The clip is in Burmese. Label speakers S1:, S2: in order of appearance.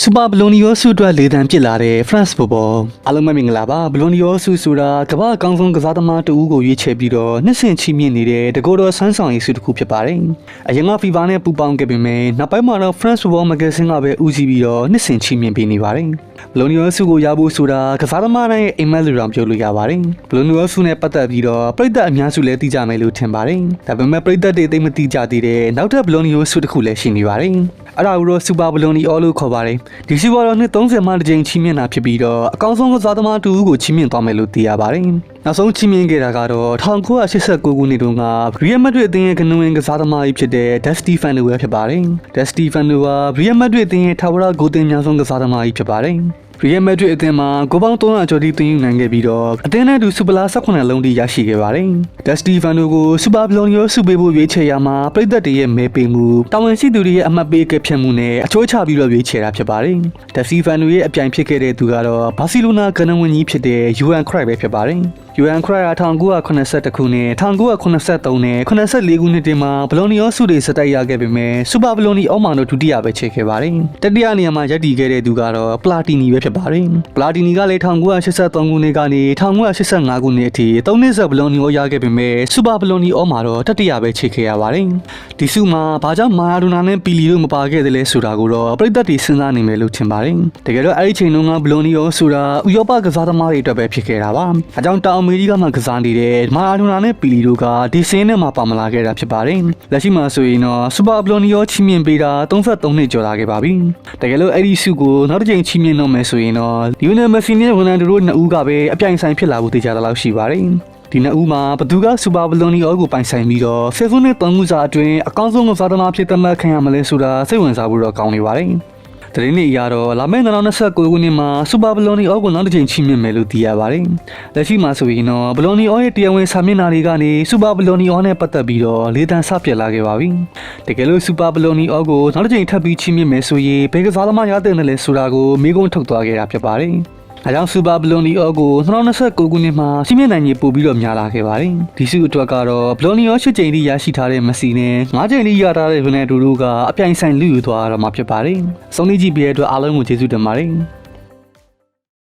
S1: စူပါဘလိုနီယိုဆုအတွက်လေတံပစ်လာတဲ့ France ဘောဘောအားလုံးပဲမင်္ဂလာပါဘလိုနီယိုဆုဆိုတာကမ္ဘာအကောင်းဆုံးကစားသမားတဦးကိုရွေးချယ်ပြီးတော့နှစ်ဆင့်ချီးမြှင့်နေတဲ့တကောတော်ဆန်းဆောင်ရေးဆုတစ်ခုဖြစ်ပါတယ်အရင်က FIFA နဲ့ပူးပေါင်းခဲ့ပေမဲ့နောက်ပိုင်းမှာတော့ France Football Magazine ကပဲဦးစီးပြီးတော့နှစ်ဆင့်ချီးမြှင့်ပေးနေပါတယ်ဘလိုနီယိုဆုကိုရဖို့ဆိုတာကစားသမားတိုင်းရဲ့အိမ်မက်လူတော်ပြောလို့ရပါတယ်ဘလိုနီယိုဆုနဲ့ပတ်သက်ပြီးတော့ပြည်သက်အများစုလည်းသိကြမယ်လို့ထင်ပါတယ်ဒါပေမဲ့ပြည်သက်တွေသိမသိကြသေးတဲ့နောက်ထပ်ဘလိုနီယိုဆုတစ်ခုလည်းရှိနေပါတယ် အဲ့ဒါကိုတော့စူပါဘလိုနီအောလို့ခေါ်ပါတယ်ဒီစီဘောတော့နှစ်30မှတစ်ကြိမ်ချီးမြှင့်တာဖြစ်ပြီးတော့အကောင်းဆုံးကစားသမားတူဦးကိုချီးမြှင့်သွားမယ်လို့သိရပါတယ်နောက်ဆုံးချီးမြှင့်ခဲ့တာကတော့1989ခုနှစ်တုန်းကရီယယ်မက်ဒရစ်အသင်းရဲ့ကနဝင်ကစားသမားကြီးဖြစ်တဲ့ဒက်စတီဖန်နိုဝယ်ဖြစ်ပါတယ်ဒက်စတီဖန်နိုဝါရီယယ်မက်ဒရစ်အသင်းရဲ့ထာဝရဂိုးသွင်းများဆုံးကစားသမားကြီးဖြစ်ပါတယ် ရီယယ်မက်ဒရစ်အသင်းမှာဂိုးပေါင်း300ကျော်ထိသွင်းယူနိုင်ခဲ့ပြီးတော့အသင်းနဲ့အတူစူပလာ18လုံးထိရရှိခဲ့ပါတယ်။ဒက်စတီဖန်နိုကိုစူပါဘလော်နီယိုစုပေးဖို့ရွေးချယ်ရမှာပြည်သက်တွေရဲ့မဲပေးမှုတာဝန်ရှိသူတွေရဲ့အမှတ်ပေးခဲ့ဖြစ်မှုနဲ့အချိုးချပြီးတော့ရွေးချယ်တာဖြစ်ပါတယ်။ဒက်စတီဖန်နိုရဲ့အပြိုင်ဖြစ်ခဲ့တဲ့သူကတော့ဘာစီလိုနာကနဝင်ကြီးဖြစ်တဲ့ယူအန်ခရိုက်ပဲဖြစ်ပါတယ်။ UN Cry 1982ခုနှစ်1983နဲ့84ခုနှစ်တင်မှာဘလော်နီယောစုတွေစတိုက်ရခဲ့ပေမဲ့စူပါဘလော်နီအောက်မာတို့ဒုတိယပဲချိန်ခဲ့ပါတယ်။တတိယနေရာမှာရပ်တည်ခဲ့တဲ့သူကတော့ပလာတီနီပဲဖြစ်ပါတယ်။ပလာတီနီကလည်း1983ခုနှစ်ကနေ1985ခုနှစ်အထိ၃နှစ်ဆက်ဘလော်နီယောရခဲ့ပေမဲ့စူပါဘလော်နီအောက်မာတော့တတိယပဲချိန်ခဲ့ရပါတယ်။ဒီစုမှာဘာကြောင့်မာရာဒိုနာနဲ့ပီလီတို့မပါခဲ့တယ်လဲဆိုတာကိုတော့ပြည်သက်တွေစဉ်းစားနိုင်မယ်လို့ထင်ပါတယ်။တကယ်တော့အဲ့ဒီချိန်တုန်းကဘလော်နီယောဆိုတာဥရောပကစားသမားတွေအတွက်ပဲဖြစ်ခဲ့တာပါ။အကြောင်းတောင်အမေရိကမှာကစားနေတဲ့မာရာဒိုနာနဲ့ပီလီတို့ကဒီစင်းနဲ့မှာပါမလာခဲ့တာဖြစ်ပါတယ်။လက်ရှိမှာဆိုရင်တော့စူပါဘလော်နီယောချီးမြှင့်ပေးတာ33နှစ်ကျော်လာခဲ့ပါပြီ။တကယ်လို့အဲ့ဒီစုကိုနောက်တစ်ချိန်ချီးမြှင့်တော့မယ်ဆိုရင်တော့လီယိုနယ်မက်ဆီနဲ့ရိုနယ်ဒိုတို့နှစ်ဦးကပဲအပြိုင်ဆိုင်ဖြစ်လာဖို့တေချာတယ်လို့ရှိပါတယ်။ဒီနှစ်ဦးမှာဘသူကစူပါဘလွန်နီအောကိုပိုင်ဆိုင်ပြီးတော့ဆယ်စုနှစ်သုံးခုစာအတွင်းအကောင်းဆုံးကစားသမားဖြစ်သတ်မှတ်ခံရမလဲဆိုတာစိတ်ဝင်စားဖို့တော့ကောင်းနေပါတယ်။ တရင်းနေရတော့လာမယ့်2029ခုနှစ်မှာစူပါဘလွန်နီအောကိုနောက်တစ်ချိန်ချီးမြှင့်မယ်လို့သိရပါတယ်။လက်ရှိမှာဆိုရင်တော့ဘလွန်နီအောရဲ့တရားဝင်စာမျက်နှာတွေကနေစူပါဘလွန်နီအောနဲ့ပတ်သက်ပြီးတော့လေးတန်းစပြက်လာခဲ့ပါပြီ။တကယ်လို့စူပါဘလွန်နီအောကိုနောက်တစ်ချိန်ထပ်ပြီးချီးမြှင့်မယ်ဆိုရင်ဘယ်ကစားသမားရတဲ့နယ်လဲဆိုတာကိုမိကုန်းထုတ်သွားခဲ့တာဖြစ်ပါတယ်။။ အဲကြောင့်စူပါဘလွန်နီအောကို2029ခုနှစ်မှာစီးမြင့်နိုင်ကြီးပို့ပြီးတော့များလာခဲ့ပါတယ်။ဒီစုအတွက်ကတော့ဘလွန်နီအော၈ကြိမ်ထိရရှိထားတဲ့မက်ဆီနဲ့၅ကြိမ်ထိရထားတဲ့ဗီနယ်ဒူတို့ကအပြိုင်ဆိုင်လူယူသွားတော့မှာဖြစ်ပါတယ်။ဆုံးဖြတ်ကြည့်ပေးတဲ့အတွက်အားလုံးကိုကျေးဇူးတင်ပါတယ်။